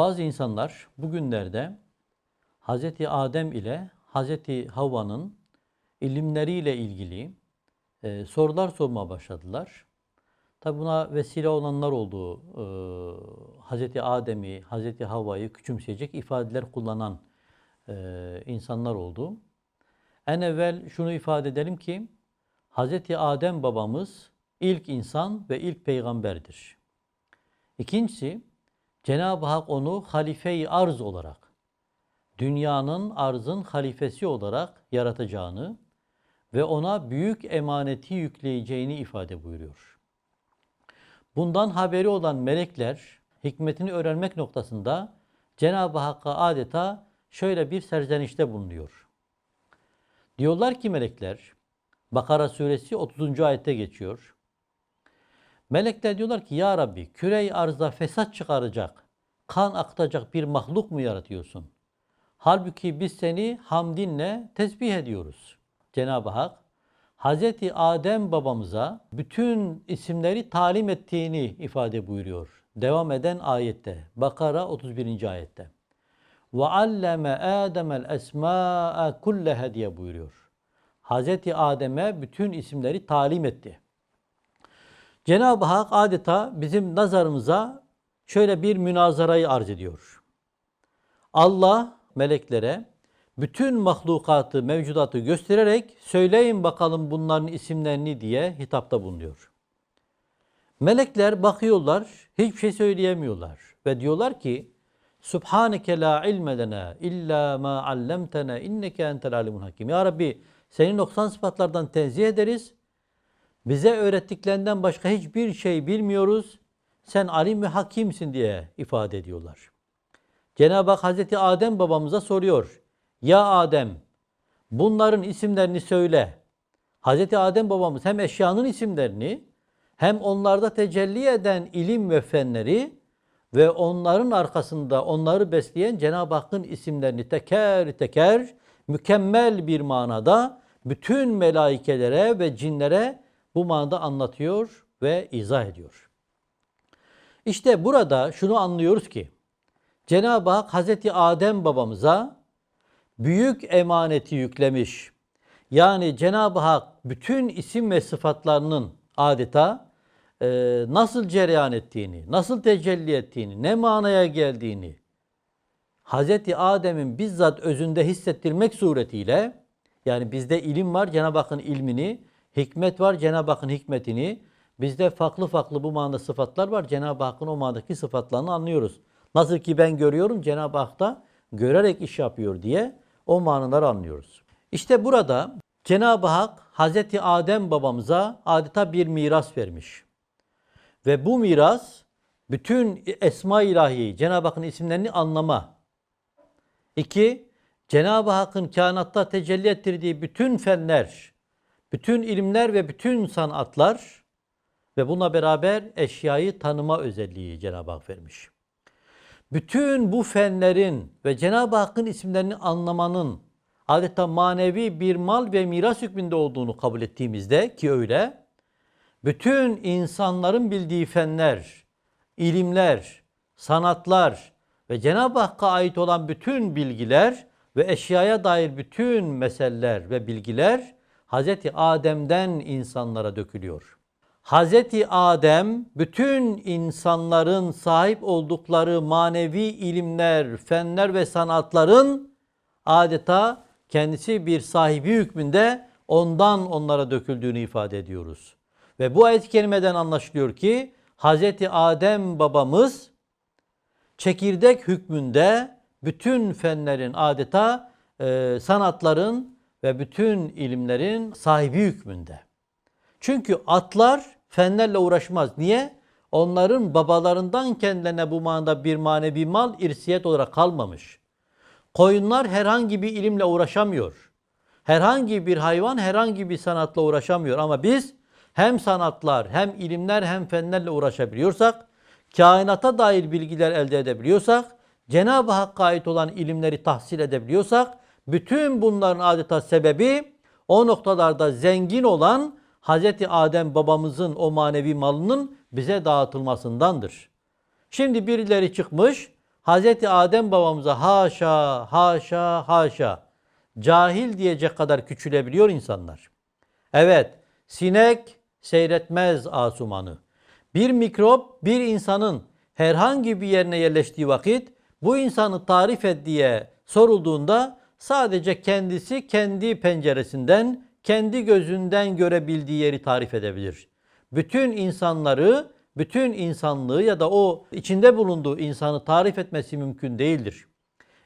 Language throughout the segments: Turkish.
Bazı insanlar bugünlerde Hz. Adem ile Hz. Havva'nın ilimleriyle ilgili e, sorular sormaya başladılar. Tabi buna vesile olanlar oldu. E, Hz. Adem'i, Hz. Havva'yı küçümseyecek ifadeler kullanan e, insanlar oldu. En evvel şunu ifade edelim ki Hz. Adem babamız ilk insan ve ilk peygamberdir. İkincisi Cenab-ı Hak onu halife-i arz olarak dünyanın arzın halifesi olarak yaratacağını ve ona büyük emaneti yükleyeceğini ifade buyuruyor. Bundan haberi olan melekler hikmetini öğrenmek noktasında Cenab-ı Hakk'a adeta şöyle bir serzenişte bulunuyor. Diyorlar ki melekler, Bakara suresi 30. ayette geçiyor. Melekler diyorlar ki ya Rabbi kürey arzda fesat çıkaracak, kan aktacak bir mahluk mu yaratıyorsun? Halbuki biz seni hamdinle tesbih ediyoruz. Cenab-ı Hak Hazreti Adem babamıza bütün isimleri talim ettiğini ifade buyuruyor. Devam eden ayette. Bakara 31. ayette. Ve alleme Adem'el esma'a kulleha diye buyuruyor. Hazreti Adem'e bütün isimleri talim etti. Cenab-ı Hak adeta bizim nazarımıza şöyle bir münazarayı arz ediyor. Allah meleklere bütün mahlukatı, mevcudatı göstererek söyleyin bakalım bunların isimlerini diye hitapta bulunuyor. Melekler bakıyorlar, hiçbir şey söyleyemiyorlar ve diyorlar ki Subhaneke la ilme lena illa ma allamtena inneke entel alimun hakim. Ya Rabbi seni noksan sıfatlardan tenzih ederiz. Bize öğrettiklerinden başka hiçbir şey bilmiyoruz. Sen alim ve hakimsin diye ifade ediyorlar. Cenab-ı Hak Hazreti Adem babamıza soruyor. Ya Adem bunların isimlerini söyle. Hazreti Adem babamız hem eşyanın isimlerini hem onlarda tecelli eden ilim ve fenleri ve onların arkasında onları besleyen Cenab-ı Hakk'ın isimlerini teker teker mükemmel bir manada bütün melaikelere ve cinlere bu manada anlatıyor ve izah ediyor. İşte burada şunu anlıyoruz ki Cenab-ı Hak Hazreti Adem babamıza büyük emaneti yüklemiş. Yani Cenab-ı Hak bütün isim ve sıfatlarının adeta e, nasıl cereyan ettiğini, nasıl tecelli ettiğini, ne manaya geldiğini Hazreti Adem'in bizzat özünde hissettirmek suretiyle yani bizde ilim var Cenab-ı Hakk'ın ilmini, hikmet var Cenab-ı Hakk'ın hikmetini, bizde farklı farklı bu manada sıfatlar var. Cenab-ı Hakk'ın o manadaki sıfatlarını anlıyoruz. Nasıl ki ben görüyorum Cenab-ı Hak da görerek iş yapıyor diye o manaları anlıyoruz. İşte burada Cenab-ı Hak Hazreti Adem babamıza adeta bir miras vermiş. Ve bu miras bütün esma ilahi Cenab-ı Hakk'ın isimlerini anlama. İki, Cenab-ı Hakk'ın kainatta tecelli ettirdiği bütün fenler, bütün ilimler ve bütün sanatlar ve buna beraber eşyayı tanıma özelliği Cenab-ı Hak vermiş. Bütün bu fenlerin ve Cenab-ı Hakk'ın isimlerini anlamanın adeta manevi bir mal ve miras hükmünde olduğunu kabul ettiğimizde ki öyle, bütün insanların bildiği fenler, ilimler, sanatlar ve Cenab-ı Hakk'a ait olan bütün bilgiler ve eşyaya dair bütün meseleler ve bilgiler Hz. Adem'den insanlara dökülüyor. Hz. Adem bütün insanların sahip oldukları manevi ilimler, fenler ve sanatların adeta kendisi bir sahibi hükmünde ondan onlara döküldüğünü ifade ediyoruz. Ve bu ayet-i kerimeden anlaşılıyor ki Hz. Adem babamız çekirdek hükmünde bütün fenlerin adeta e, sanatların ve bütün ilimlerin sahibi hükmünde. Çünkü atlar fenlerle uğraşmaz. Niye? Onların babalarından kendilerine bu manada bir manevi mal irsiyet olarak kalmamış. Koyunlar herhangi bir ilimle uğraşamıyor. Herhangi bir hayvan herhangi bir sanatla uğraşamıyor. Ama biz hem sanatlar hem ilimler hem fenlerle uğraşabiliyorsak, kainata dair bilgiler elde edebiliyorsak, Cenab-ı Hakk'a ait olan ilimleri tahsil edebiliyorsak, bütün bunların adeta sebebi o noktalarda zengin olan Hazreti Adem babamızın o manevi malının bize dağıtılmasındandır. Şimdi birileri çıkmış Hazreti Adem babamıza haşa, haşa, haşa cahil diyecek kadar küçülebiliyor insanlar. Evet, sinek seyretmez asumanı. Bir mikrop bir insanın herhangi bir yerine yerleştiği vakit bu insanı tarif et diye sorulduğunda sadece kendisi kendi penceresinden, kendi gözünden görebildiği yeri tarif edebilir. Bütün insanları, bütün insanlığı ya da o içinde bulunduğu insanı tarif etmesi mümkün değildir.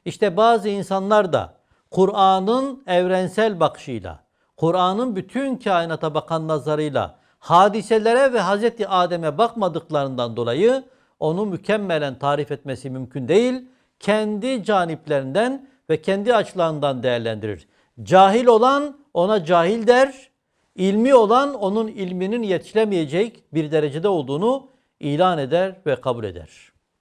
İşte bazı insanlar da Kur'an'ın evrensel bakışıyla, Kur'an'ın bütün kainata bakan nazarıyla hadiselere ve Hazreti Adem'e bakmadıklarından dolayı onu mükemmelen tarif etmesi mümkün değil. Kendi caniplerinden ve kendi açılarından değerlendirir. Cahil olan ona cahil der, ilmi olan onun ilminin yetişilemeyecek bir derecede olduğunu ilan eder ve kabul eder.